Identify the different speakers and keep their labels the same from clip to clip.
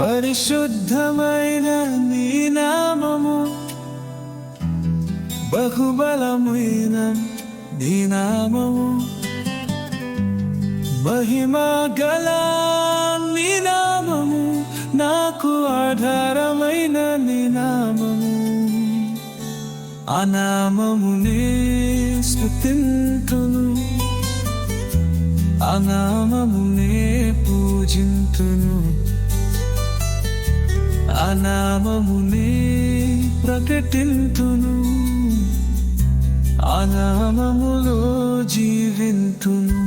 Speaker 1: పరిశుద్ధమైన నీ నామము బహుబలమైన నీ నామము. మహిమ గల నీ నామము నాకు ఆధారమైన నీ నామము. ఆ నామమునే స్తుతింతును ఆ నామమునే పూజింతును. అనామమునే నామమునే అనామములో జీవింతును.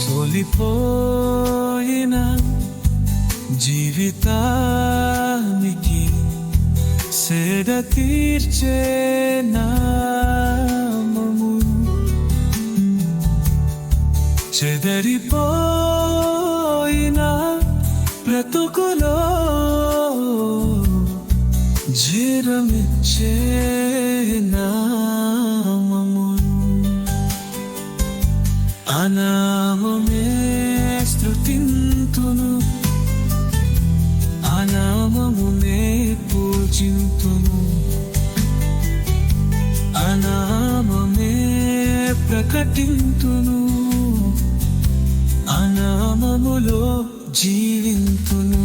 Speaker 1: సోలిపోయిన జీవితానికి సేద తీర్చే నామము. చెదరిపోయిన బ్రతుకులో జీరమిచ్చే నామము. అనామమే స్థుతింతును అనామమునే పూజింతును. అనామమే ప్రకటింతును. జీవింతును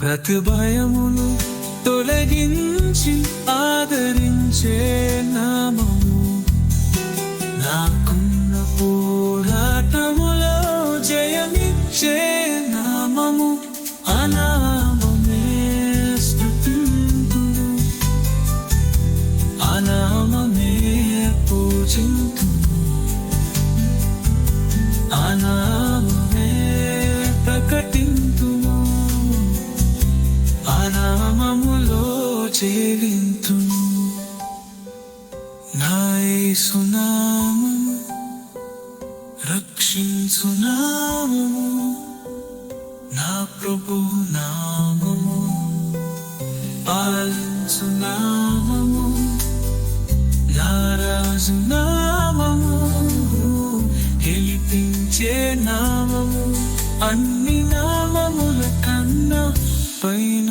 Speaker 1: ప్రతి భయమును తొలగించి ఆదరించే నామం. పూజింతును అనామమే ప్రకటింతును అనామములో జీవింతును నాయసునామము రక్షించునామము. నా ప్రభు నామము పాలించునామము. నా రాజు నామము నిలిచే నామము అన్ని నామముల కన్నా పైన